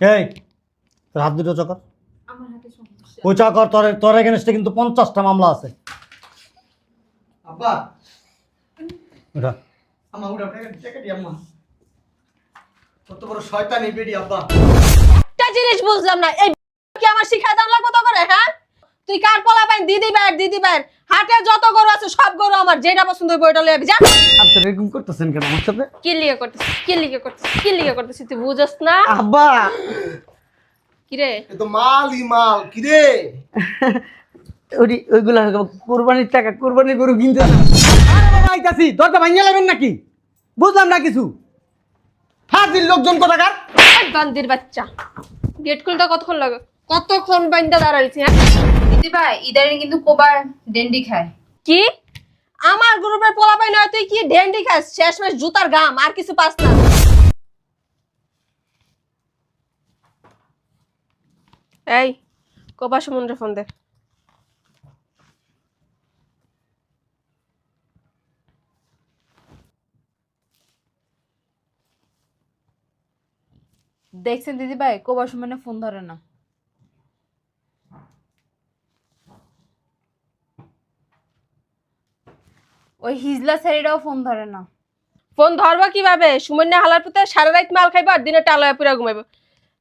এই তোর হাত দুটো চকর। আমার হাতে ওই চকর তোর তোর এগেনস্টে কিন্তু পঞ্চাশটা মামলা আছে। আব্বা। ওটা। আমা উড়া টাকা টাকা দি আম্মা। কত বড় শয়তানি বেডি আব্বা। একটা জিনিস বুঝলাম না এই কি আমার শিখাই দাম লাগবে তো করে হ্যাঁ? তুই কার পোলা পাই দিদি বাইর দিদি বাইর হাটে যত গরু আছে সব গরু আমার। যেটা পছন্দ হইবে ওইটা লয়ে আবি, যা। আপনি এরকম করতেছেন কেন আমার সাথে? কি লিগে করতেছিস? কি লিগে করতেছিস? কি লিগে করতেছিস? তুই বুঝস না? আব্বা! কি রে এ তো মালই মাল কি রে ওই ওইগুলা কোরবানির টাকা কোরবানির গরু কিনতে না আরে বাবা আইতাছি দরজা ভাঙিয়ে নেবেন নাকি? বুঝলাম না কিছু। হাজির লোকজন কোথাকার? বান্দির বাচ্চা। গেট খুলতে কতক্ষণ লাগে? কতক্ষণ বাইন্দা দাঁড়াইছি হ্যাঁ? ভাই ইদারিং কিন্তু কোবার ডেন্ডি খায়। কি? আমার গ্রুপের পোলা পাই নয় তুই কি ডেন্ডি খাস? শেষ মাস জুতার গাম আর কিছু পাস না। এই কোপা সমুদ্রে ফোন দে। দেখছেন দিদি ভাই কোবার সময় ফোন ধরে না। ওই হিজলা ছেলেটাও ফোন ধরে না। ফোন ধরবো কীভাবে? সুমন্য হালার পুতে সারা রাত মাল খাইবা আর দিনে টালয়া পুরা ঘুমাইবো।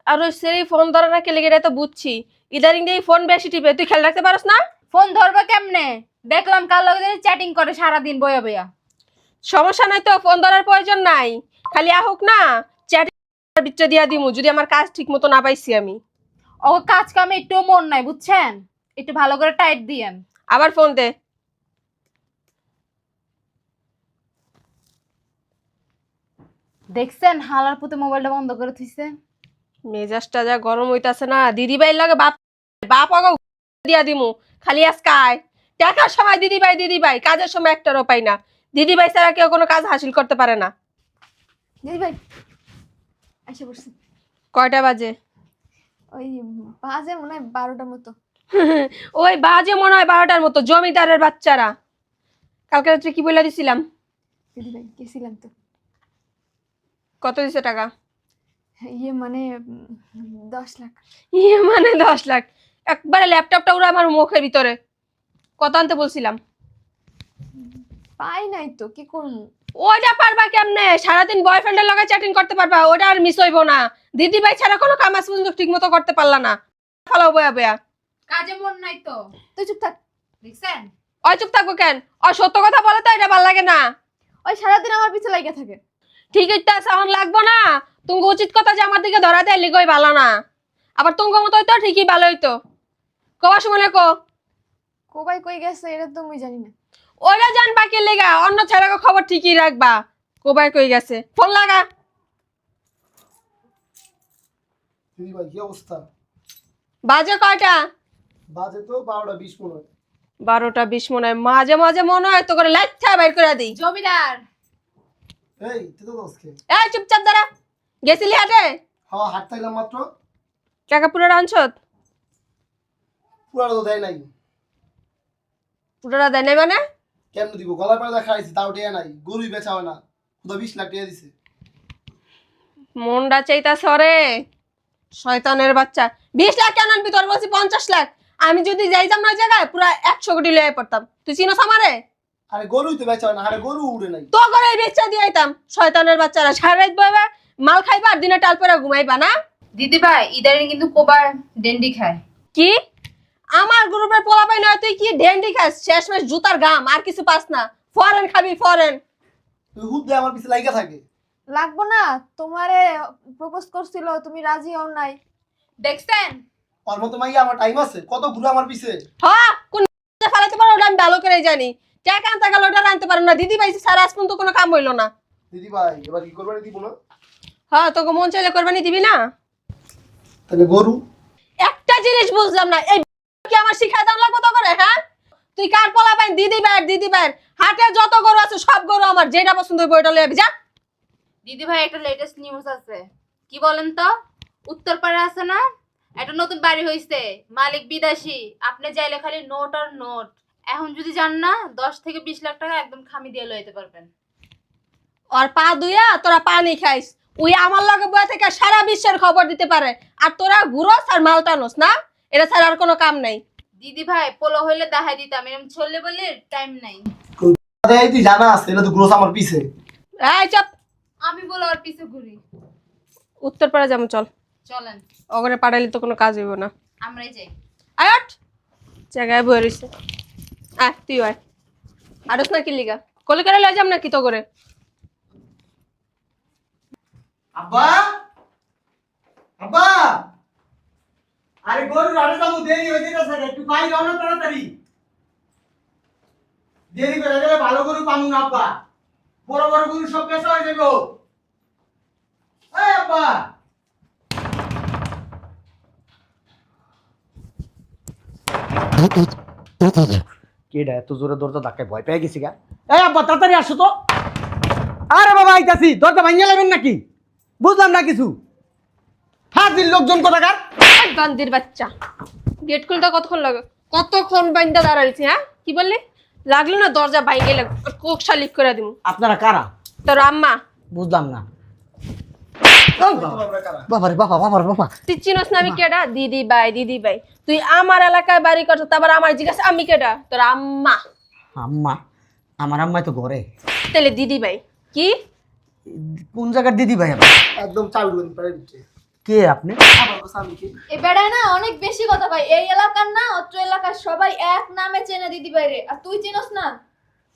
আর ওই সেই ফোন ধরে না কেলে গেলে তো বুঝছি। ইদারিং দিয়ে ফোন বেশি টিপে। তুই খেয়াল রাখতে পারস না? ফোন ধরবে কেমনে? দেখলাম কার লগে চ্যাটিং করে সারা দিন বয়া বয়া। সমস্যা নাই তো ফোন ধরার প্রয়োজন নাই। খালি আহুক না চ্যাট বিচ্ছা দিয়া দিমু যদি আমার কাজ ঠিক মতো না পাইছি আমি। ও কাজ কামে একটু মন নাই বুঝছেন? একটু ভালো করে টাইট দিয়েন। আবার ফোন দে। দেখছেন হালার পুতে মোবাইলটা বন্ধ করে থুইছে? মেজাজটা যা গরম হইতাছে না দিদি ভাই লাগে বাপ বাপ আগো দিয়া দিমু খালি আজকায় টাকার সময় দিদি ভাই দিদি ভাই কাজের সময় একটারও পাই না। দিদি ভাই ছাড়া কেউ কোনো কাজ হাসিল করতে পারে না। দিদি ভাই এসে কয়টা বাজে? ওই বাজে মনে হয় বারোটার মতো। ওই বাজে মনে হয় বারোটার মতো জমিদারের বাচ্চারা। কালকে রাত্রে কি বলে দিছিলাম? দিদি ভাই গেছিলাম তো। কত দিছে টাকা? ইয়ে মানে দশ লাখ। ইয়ে মানে দশ লাখ। একবারে ল্যাপটপটা উড়ে আমার মুখের ভিতরে। কত আনতে বলছিলাম। পাই নাই তো কি করব ওইটা পারবা কেমনে? সারাদিন বয়ফ্রেন্ডের লগে চ্যাটিং করতে পারবা ওটা আর মিস হইব না। দিদি ভাই ছাড়া কোনো কাম আজ পর্যন্ত ঠিক মতো করতে পারলা না। ফালাও বয়া বয়া। কাজে মন নাই তো। তুই চুপ থাক। দেখছেন? ওই চুপ থাকব কেন? ও সত্য কথা বলে তো এটা ভালো লাগে না। ওই সারাদিন আমার পিছে লাগে থাকে। ঠিক একটা সাউন্ড লাগবো না। তুমি উচিত কথা যে আমার দিকে ধরা দেয় লিগই ভালো না। আবার তুমি মতো হইতো ঠিকই ভালো হইতো। কবার সময় কো। কোবাই কই গেছে এটা তো আমি জানি না। ওরা জানবা কে লেগা অন্য ছেলেকে খবর ঠিকই রাখবা। কোবাই কই গেছে। ফোন লাগা। দিদি ভাই কি অবস্থা? বাজে কয়টা? বাজে তো বারোটা বিশ পনেরো বারোটা বিশ মনে হয়। মাঝে মাঝে মনে হয় তো করে লাইটটা বাইর করে দিই। জমিদার! এই তুই তো দোষকে এই চুপচাপ দাঁড়া। গেছিলি হাটে? হ্যাঁ হাট মাত্র। আনছত তো দেয় নাই। পুরোটা দেয় নাই মানে? কেমন দিব? গলার পাড়া দেখা আইছি তাও টেয়া নাই। গরুই বেচা হয় না। খুদা বিশ লাখ টাকা দিছে। মনটা চাইতা সরে শয়তানের বাচ্চা। বিশ লাখ কেন আনবি? তোর বলছি পঞ্চাশ লাখ। আমি যদি যাইতাম না ওই জায়গায় পুরো একশো কোটি লয়ে পড়তাম। তুই চিনো আমারে? আরে গরুই তো বেচা হয় না আরে গরু উড়ে নাই। তো করে বেচা দিয়ে শয়তানের বাচ্চারা সারা রাত বইবা মাল খাইবা আর দিনে ঘুমাইবা না? দিদি ভাই ইদারিং কিন্তু কোবার ডেন্ডি খায়। কি? আমার গ্রুপের পোলা নয় তুই কি ডেন্ডি খাস? শেষ মাস জুতার গাম আর কিছু পাস না। ফরেন খাবি ফরেন। তুই হুদ দিয়ে আমার পিছে লাইগা থাকে। লাগবো না তোমারে প্রপোজ করছিল তুমি রাজি হও নাই। দেখছেন? ওর মতো মাইয়া আমার টাইম আছে কত ঘুরে আমার পিছে। হ্যাঁ কোন ফেলাতে পারো ওটা আমি ভালো করে জানি। টাকা আনতে গেলে ওটা আনতে পারো না। দিদি ভাই সারা আজ পর্যন্ত কোনো কাম হইল না। দিদি ভাই এবার কি করবানি দিব না? হ্যাঁ তোকে মন চাইলে কোরবানি দিবি না? তাহলে গরু। একটা জিনিস বুঝলাম না এই কি আমার শিখাই দাম লাগবে তো করে হ্যাঁ? তুই কার পোলা পাই দিদি ভাই দিদি ভাই হাটে যত গরু আছে সব গরু আমার। যেটা পছন্দ হইবে ওইটা লয়ে যা। দিদি ভাই একটা লেটেস্ট নিউজ আছে। কি বলেন তো? উত্তরপাড়া আছে না? একটা নতুন বাড়ি হইছে। মালিক বিদেশি আপনি যাইলে খালি নোট আর নোট এখন যদি যান না দশ থেকে বিশ লাখ টাকা একদম খামি দিয়ে লইতে পারবেন। আর পা দুইয়া তোরা পানি খাইস। ওই আমার লগে বয়া থেকে সারা বিশ্বের খবর দিতে পারে। আর তোরা ঘুরোস আর মাল টানোস না? এটা ছাড়া আর কোনো কাম নাই। দিদি ভাই পোলো হইলে দেখাই দিতাম এরকম চললে বলে টাইম নাই। তুই জানা আছে এটা তো গ্রোস আমার পিছে। এই চাপ। আমি বলো আর পিছে ঘুরি। উত্তরপাড়া যাব চল। চলেন। ওখানে পাঠাইলে তো কোনো কাজ হইব না। আমরাই যাই। আয়াট জায়গায় বয়ে রইছে। আয় তুই আয় আরস না কি লিগা কলে করে লয়ে যাম না কি তো করে আব্বা আব্বা আরে গরু রাড়ে যাব দেরি হয়ে যেতেছে রে, একটু বাইরে যাও না তাড়াতাড়ি দেরি করে গেলে ভালো গরু পামু না আব্বা বড় বড় গরু সব পেশা হয়ে যাব এই আব্বা কেডা এত জোরে দরজা ধাক্কায় ভয় পেয়ে গেছি গা। এই আব্বা তাড়াতাড়ি আসো তো। আরে বাবা আইতাছি দরজা ভাঙিয়ে লাগবেন নাকি? বুঝলাম না কিছু। হাজির লোকজন কোথাকার? বান্দির বাচ্চা। গেট খুলতে কতক্ষণ লাগে? কতক্ষণ বাইন্দা দাঁড়াইছি হ্যাঁ? কি বললি? লাগল না দরজা বাইকে লাগ কোক শালিক করে দিমু। আপনারা কারা? তোর আম্মা। বুঝলাম না। বাবা। রে বাবা বাবা রে বাবা। তুই চিনস না আমি কেডা? দিদি ভাই দিদি ভাই। তুই আমার এলাকায় বাড়ি করছ তারপর আমার জিজ্ঞাসা আমি কেডা? তোর আম্মা। আম্মা? আমার আম্মাই তো ঘরে। তাহলে দিদি ভাই কি? কোন জায়গার দিদি ভাই একদম চালু কে আপনি? বেড়ায় না অনেক বেশি কথা ভাই। এই এলাকার না অত্র এলাকার সবাই এক নামে চেনে দিদি ভাই রে আর তুই চিনস না?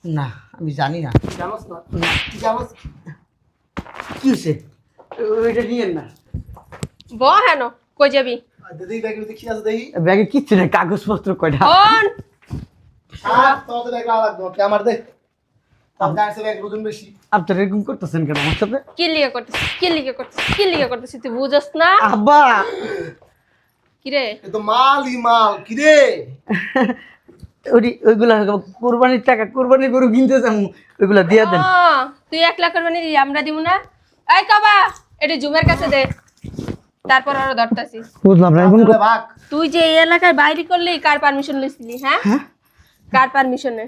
না আমি জানি না। তুই জানোস না? জানোস? কি হয়েছে ওইটা নিয়েন না। ব হেন কই যাবি? দিদি ব্যাগে দেখি আছে দেখি? ব্যাগে কিচ্ছু নেই কাগজপত্র কয়টা? অন আর তোদের ব্যাগ লাগবে ওকে আমার দে। তার কাছে ব্যাগ ওজন বেশি। আপনারা এরকম করতেছেন কেন আমার সাথে কি লিগে করতেছিস কি লিগে করতেছিস কি লিগে করতেছিস তুই বুঝস না? আব্বা! কি রে এ তো মালই মাল কি রে ওই ওইগুলা কোরবানির টাকা কোরবানি গরু কিনতে ওইগুলা দিয়ে দেন। তুই এক লাখ করবানি আমরা দিব না? এই কবা! এটা জুমের কাছে দে। তারপর আরও ধরতাছি। বুঝলাম না তোদের ভাগ। তুই যে এই এলাকায় বাইরে করলি কার পারমিশন লইছিলি হ্যাঁ? কার পারমিশনে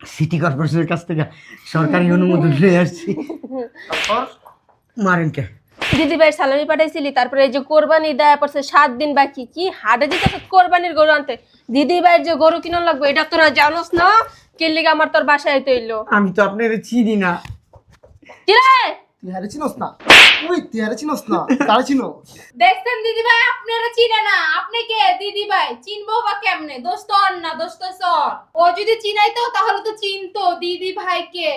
সিটি কর্পোরেশনের কাছ থেকে সরকারি অনুমোদন নিয়ে আসছি। তারপর? মারেন কে? দিদি ভাই সালামি পাঠাইছিলি তারপরে এই যে কোরবানি দেয়া পড়ছে সাত দিন বাকি কি হাটে দিতে কোরবানির গরু আনতে? দিদি ভাইয়ের যে গরু কিনা লাগবে এটা তোরা জানোস না? কিনলিগে আমার তোর বাসায় তো এলো আমি তো আপনার চিনি না। কি রে? তুই হারে চিনোস না? ওই তুই হারে চিনোস না? কারে চিনো? দেখছেন দিদি ভাই আপনারা চিনে না। আপনি কে? দিদি ভাই চিনবো বা কেমনে? দোস্ত অন না দোস্ত সর। ও যদি চিনাইতো তাহলে তো চিনতো দিদি ভাইকে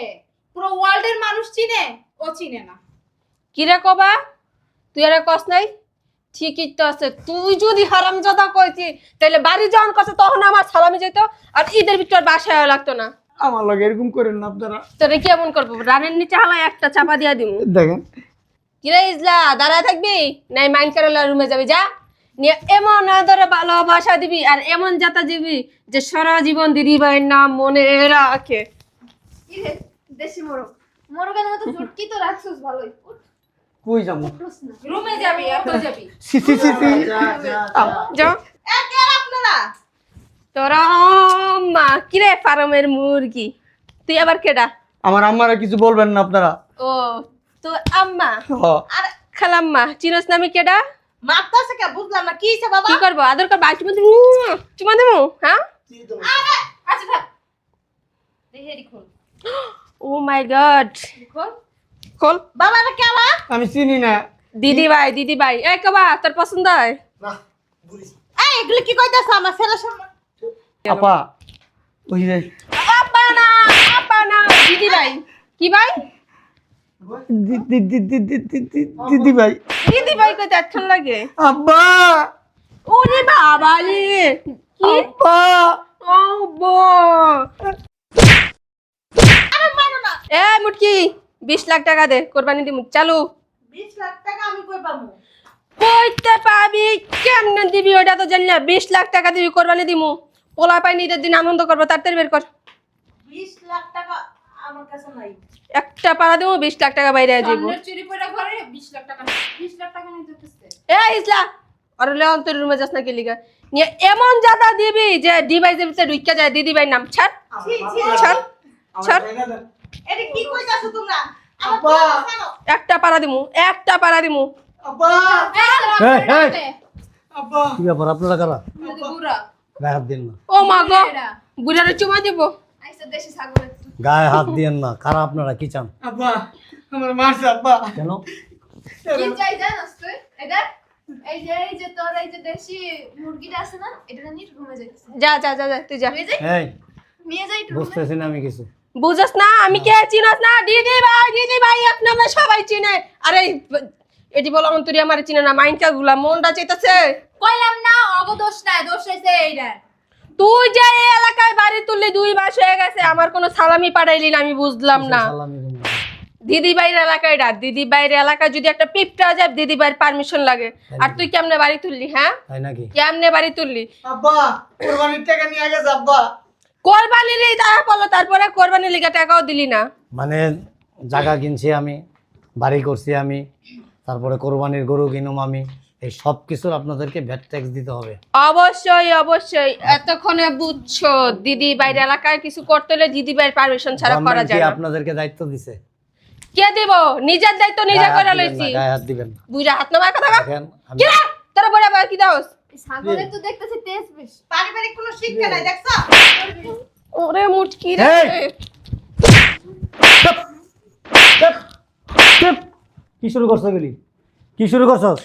পুরো ওয়ার্ল্ডের মানুষ চিনে ও চিনে না। কি রে কবা? তুই আরে কস নাই? ঠিকই তো আছে। তুই যদি হারামজাদা কইতি তাহলে বাড়ি যখন কছে তখন আমার সালামি যেত আর ঈদের ভিতর বাসায় লাগতো না। আমার লগে এরকম করেন না আপনারা। তোরে কেমন করব? রানের নিচে হালাই একটা চাপা দিয়া দিমু। দেখেন। কিরে ইজলা দাঁড়ায় থাকবি? নাই মাইন্ড কেরালা রুমে যাবি যা। নিয়ে এমন আদরে ভালোবাসা দিবি আর এমন যাতা দিবি যে সারা জীবন দিদি ভাইয়ের নাম মনে রাখে। কি রে দেশি মোরগ। মোরগের মতো ঝুটকি তো রাখছিস ভালোই। কই যাব? রুমে যাবি এত যাবি। সি সি সি সি। যা যা যাও তোরা মা কিরে ফার্মের মুরগি? তুই আবার কেডা? আমার আম্মারা কিছু বলবেন না আপনারা? ও তো আম্মা হ। আর খালাম্মা চিনস নামি কেডা? কে? বুঝলাম না কি হইছে বাবা? কি করব? আদর চুমা দেবো? হ্যাঁ? আচ্ছা থাক। দেখে এডি ও মাই গড। খোল। বাবা রে কেলা আমি চিনি না। দিদি ভাই দিদি ভাই। এই কবা তোর পছন্দ হয়? না বলিস এই এগুলো কি কইতাছ? আমার আপা ওই যে আপা না আপা না দিদি ভাই। কি ভাই? দিদি ভাই। দিদি ভাই কইতে লাগে? আব্বা ওরে বাবা রে কি? আব্বা! ও বো এ মুটকি বিশ লাখ টাকা দে কোরবানি দিমু চালু। 20 লাখ টাকা আমি কই পামু কইতে পাবি কেমনে দিবি ওটা তো জানি না বিশ লাখ টাকা দিবি কোরবানি দিমু। পোলা পাই ঈদের দিন আনন্দ করব তাড়াতাড়ি বের কর। 20 লাখ টাকা আমার কাছে নাই। একটা পাড়া দিমু বিশ লাখ টাকা বাইরে যাব সামনের চুরি পড়া ঘরে বিশ লাখ টাকা বিশ লাখ টাকা নিয়ে যেতেছে। এ ইসলা! আর লেওন তোর রুমে যাস না কি লিগা? নিয়ে এমন জাদা দিবি যে ডিভাইসের ভিতরে ঢুইকা যায় দিদি ভাই নাম। ছাড়। ছি ছি ছাড়। ছাড়। এটা কি কইতাছ তোমরা? আমার আব্বা। কই পারো? একটা পাড়া দিমু একটা পাড়া দিমু। আব্বা! এই, এই, এই, আব্বা! কি ব্যাপার আপনারা কারা? হাত দিন না। ও মা গো বুড়ারে চুমা দিব। আইসা দেশি ছাগলের গায়ে হাত দিয়েন না। কারা আপনারা? কি চান? আব্বা আমার মারছে আব্বা। কেন? কি চাই জানাস তুই এটা এই যে এই যে তোর এই যে দেশি মুরগিটা আছে না এটা নিয়ে রুমে যা যা যা যা তুই যা। এই নিয়ে যাই রুমে। বুঝতেছি আমি কিছু। বুঝস না আমি কে চিনস না? দিদি ভাই দিদি ভাই নামে সবাই চিনে আরে এটি বলো অন্তরি আমার চিনে না মাইনকা গুলা মনটা চাইতেছে? কইলাম না অবদোষ নাই দোষ হইছে এইটা তুই যে এই এলাকায় বাড়ি তুললি দুই মাস হয়ে গেছে আমার কোনো সালামি পাঠাইলি না আমি বুঝলাম না। দিদি বাইরের এলাকায় ডাক দিদি বাইরের এলাকায় যদি একটা পিপটা যায় দিদি বাইরের পারমিশন লাগে আর তুই কেমনে বাড়ি তুললি হ্যাঁ? তাই নাকি? কেমনে বাড়ি তুললি? আব্বা কোরবানির টাকা নিয়ে গেছে আব্বা। কোরবানির বলো তারপরে কোরবানির লিগা টাকাও দিলি না। মানে জায়গা কিনছি আমি বাড়ি করছি আমি তারপরে কোরবানির গরু কিনুম আমি। এই সব কিছুর আপনাদেরকে ভ্যাট ট্যাক্স দিতে হবে। অবশ্যই অবশ্যই। এতক্ষণে বুঝছ দিদি বাইরের এলাকায় কিছু করতে হলে দিদি বাইরের পারমিশন ছাড়া করা যায় না। আপনাদেরকে দায়িত্ব দিছে? কে দিব? নিজের দায়িত্ব নিজে করে লইছি। গায়ে হাত দিবেন না। বুঝা হাত নামার কথা আমি কি রে তোরা বড় বড় কি দাওস? ছাগলের তো দেখতেছি তেজ বেশ। পারিবারিক কোনো শিক্ষা নাই দেখছ? ওরে মুটকি রে এই! চুপ! চুপ! চুপ! কি শুরু করছ গেলি কি শুরু করছস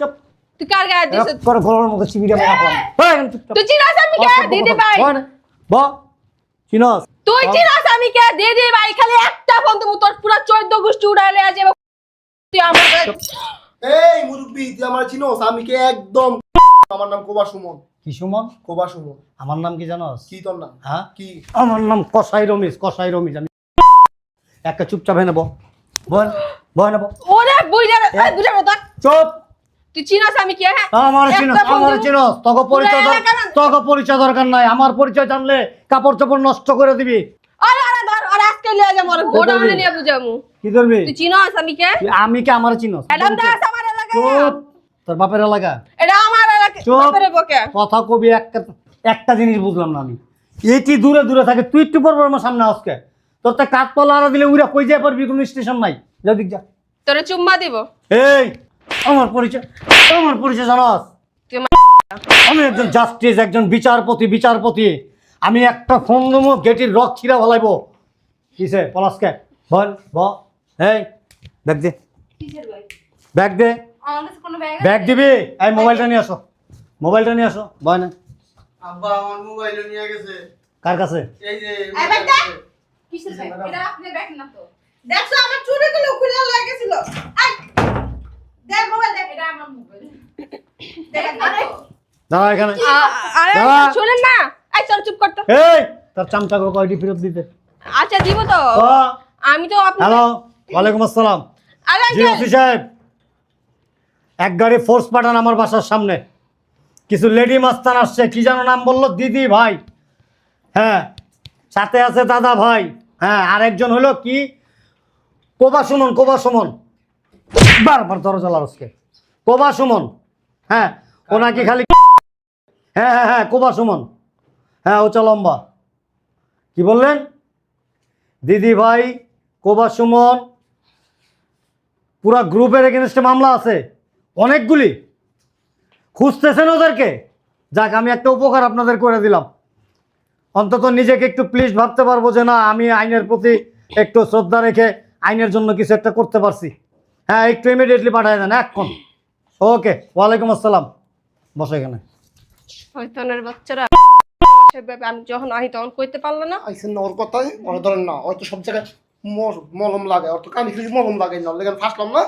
চুপ। তুই কার গায়ে দিছ এক গলার মতো চিবিটা মেরা করলাম বল এখানে চুপচাপ। তুই চিনাস আমি কে? বল, বল, দিদি ভাই। বল না। তুই চিনাস আমি কে? দিদি ভাই খালি একটা ফোন তুমি তোর পুরো 14 গোষ্ঠী উড়াইলে আজ তুই আমার এই মুরব্বি তুই আমার চিনোস আমি কে? একদম। আমার নাম কোবা সুমন। কি সুমন? কোবা সুমন। আমার নাম কি জানোস কি তোর নাম? হ্যাঁ? কি? আমার নাম কসাই রমেশ কসাই রমেশ। আমি একটা চুপচাপ হয়ে নেব বল বল নেব ওরে বুইরা এই বুইরা চুপ। তুই চিনাস আমি কে হ্যাঁ? আমার চিনস আমার। চিনস। তোকে পরিচয় তোকে পরিচয় দরকার নাই। আমার পরিচয় জানলে কাপড় চোপড় নষ্ট করে দিবি। আরে আরে ধর আরে আজকে লিয়ে যা মোর নিয়ে বুঝামু কি করবি তুই চিনাস আমি কে? আমি কি? আমার চিনস। দাস আমার এলাকায় চুপ। তোর বাপের এলাকা? এটা আমার এলাকা। বাপরে বকে কথা কবি একটা একটা জিনিস বুঝলাম না আমি। এটি দূরে দূরে থাকে। তুই একটু পর আমার সামনে আজকে তোর তো কাঠ তলা দিলে উড়া কই যায় পারবি? কোনো স্টেশন নাই। যা দিক যা। তোরে চুম্মা দিব। এই আমার পরিচয় আমার পরিচয় জানাস? আমি একজন জাস্টিস একজন বিচারপতি বিচারপতি। আমি একটা ফোন দেবো গেটির রক ছিঁড়া ফলাইবো। কিসে পলাশকে? বল ব এই ব্যাগ দে। ব্যাগ? দে। ব্যাগ ব্যাগ দিবি? এই মোবাইলটা নিয়ে আসো। মোবাইলটা নিয়ে আসো। বয় না। আব্বা আমার মোবাইল নিয়ে গেছে। কার কাছে? এই যে এই ব্যাগটা? কিসের ব্যাগ এটা আপনি ব্যাগ না তো? দেখছ আমার চুরি গুলো খুলে লয়ে আই দে মোবাইল দে এটা আমার মোবাইল। দাঁড়া এখানে। আরে শুনেন না। এই তোর চুপ করতো এই তার চামচাকে কয়টি ফেরত দিতে? আচ্ছা দিব তো। আমি তো আপনি হ্যালো ওয়ালাইকুম আসসালাম। আরে জি সাহেব এক গাড়ি ফোর্স পাঠান আমার বাসার সামনে। কিছু লেডি মাস্তান আসছে কি যেন নাম বলল? দিদি ভাই। হ্যাঁ সাথে আছে দাদা ভাই। হ্যাঁ আর একজন হলো কি? কোবা সুমন কোবা সুমন। বারবার দরজা লারসকে কোবা সুমন। হ্যাঁ ওনাকে খালি হ্যাঁ হ্যাঁ হ্যাঁ কোবা সুমন। হ্যাঁ ও লম্বা। কি বললেন? দিদি ভাই, কোবা সুমন, পুরা গ্রুপের এগেনস্টে মামলা আছে। অনেকগুলি। খুঁজতেছেন ওদেরকে? যাক, আমি একটা উপকার আপনাদের করে দিলাম। অন্তত নিজেকে একটু প্লিজ ভাবতে পারব যে না আমি আইনের প্রতি একটু শ্রদ্ধা রেখে আইনের জন্য কিছু একটা করতে পারছি। হ্যাঁ একটু ইমিডিয়েটলি পাঠিয়ে দেন এখন ওকে ওয়ালাইকুম আসসালাম। বসে এখানে। শয়তানের বাচ্চারা। আমি যখন আহি তখন কইতে পারল না। আইসেন না ওর কথাই ওর ধরেন না ওর সব জায়গায় মলম লাগে মলম না। লেগে ফাঁসলাম না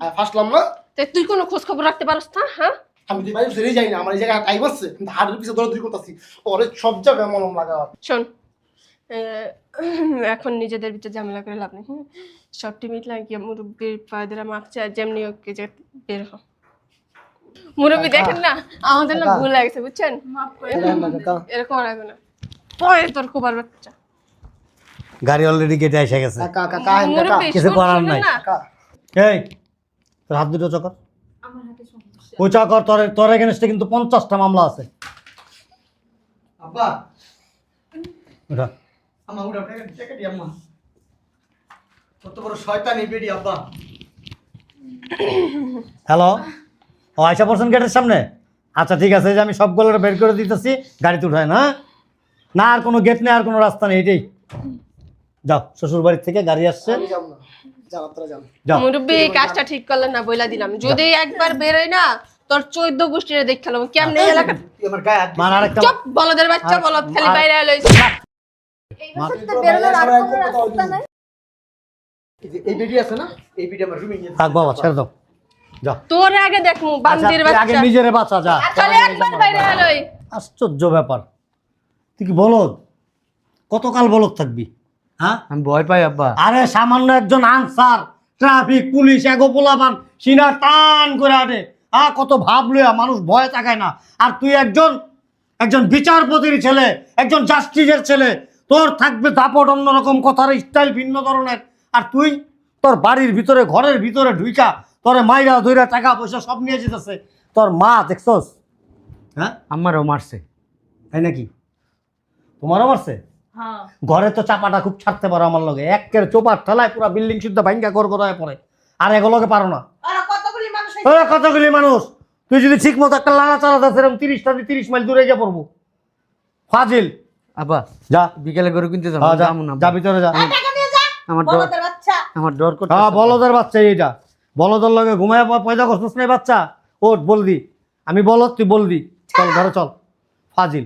আর ফাঁসলাম না। তুই কোনো খোঁজ খবর রাখতে পারস না হ্যাঁ? আমি তুই বাইরে যাই না আমার এই জায়গায় টাইম আছে কিন্তু হাড়ের পিছিয়ে দৌড় দৌড়ি করতেছি। ওরে সব জায়গায় মলম লাগা শোন এখন নিজেদের ভিতরে ঝামেলা করে লাভ নেই হুম? সবটি মিটলাম গিয়ে মুরব্বীর পায়দের মাপ চায় যেমনি ওকে যে বের হ। মুরব্বী দেখেন না? আমাদের না ভুল লাগছে বুঝছেন। এরকম রাখবে না। পরে তোর কোবার বাচ্চা। গাড়ি অলরেডি গেটে এসে গেছে। কিছু করার নাই। এই তোর হাত দুটো চকর। ওই চকর তোর তোর এগেনস্টে কিন্তু পঞ্চাশটা মামলা আছে। আব্বা। ওটা। আমার উড়া টাকা টাকা দি আম্মা। কত বড় শয়তান বেডি আব্বা। হ্যালো ও আয়সা পড়ছেন গেটের সামনে? আচ্ছা ঠিক আছে যে আমি সবগুলো বের করে দিতেছি গাড়িতে উঠায় না? না আর কোনো গেট নেই আর কোনো রাস্তা নেই এটাই। যাও শ্বশুর বাড়ির থেকে গাড়ি আসছে। মুরব্বী কাজটা ঠিক করলেন না বইলা দিলাম। যদি একবার বেরোয় না তোর চোদ্দ গোষ্ঠীরে দেখালাম কেমনে এলাকা চুপ বলদের বাচ্চা বলদ খালি বাইরে লইছ এইবার সাথে বেরোনোর আর কোনো রাস্তা নাই। এই যে আছে না? এই বেডি আমার রুমে নিয়ে থাক বাবা ছেড়ে দাও। তোর আগে দেখমু আচ্ছা, বান্দির তুই আগে নিজেরে বাঁচা যা। খালি একবার বাইরে লই আশ্চর্য ব্যাপার। তুই কি বলদ? কতকাল বলদ থাকবি? হ্যাঁ? আমি ভয় পাই আব্বা। আরে সামান্য একজন আনসার ট্রাফিক পুলিশ এগো পোলাপান সিনা টান করে আটে। আ কত ভাব লইয়া মানুষ ভয় তাকায় না। আর তুই একজন একজন বিচারপতির ছেলে একজন জাস্টিসের ছেলে তোর থাকবে দাপট অন্যরকম কথার স্টাইল ভিন্ন ধরনের। আর তুই তোর বাড়ির ভিতরে ঘরের ভিতরে ঢুইকা তোর মাইরা ধইরা টাকা পয়সা সব নিয়ে যেতেছে। তোর মা দেখছস? হ্যাঁ? আমারও মারছে। তাই নাকি? তোমারও মারছে? হ্যাঁ ঘরে তো চাপাটা খুব ছাড়তে পারো আমার লগে। একের চোপার ঠেলায় পুরো বিল্ডিং শুদ্ধ ভাঙ্গা কর করায় পড়ে। আর এগুলোকে পারো না। কতগুলি মানুষ হয়েছে? ওরে কতগুলি মানুষ? তুই যদি ঠিক মতো একটা লাড়া চালাতে সেরকম তিরিশটা তিরিশ মাইল দূরে গিয়ে পড়ব। ফাজিল। আব্বা যা। বিকেলে গরু কিনতে যাব হ্যাঁ, যা। ভিতরে যা। এই টাকা নিয়ে যা। আমার ডর আমার ডর করতে হ্যাঁ বলদের বাচ্চা এইটা। বলদের লগে ঘুমায় পয়দা করছিস না বাচ্চা। ওট বলদি। আমি বলত তুই বলদি। চল ঘরে চল। ফাজিল।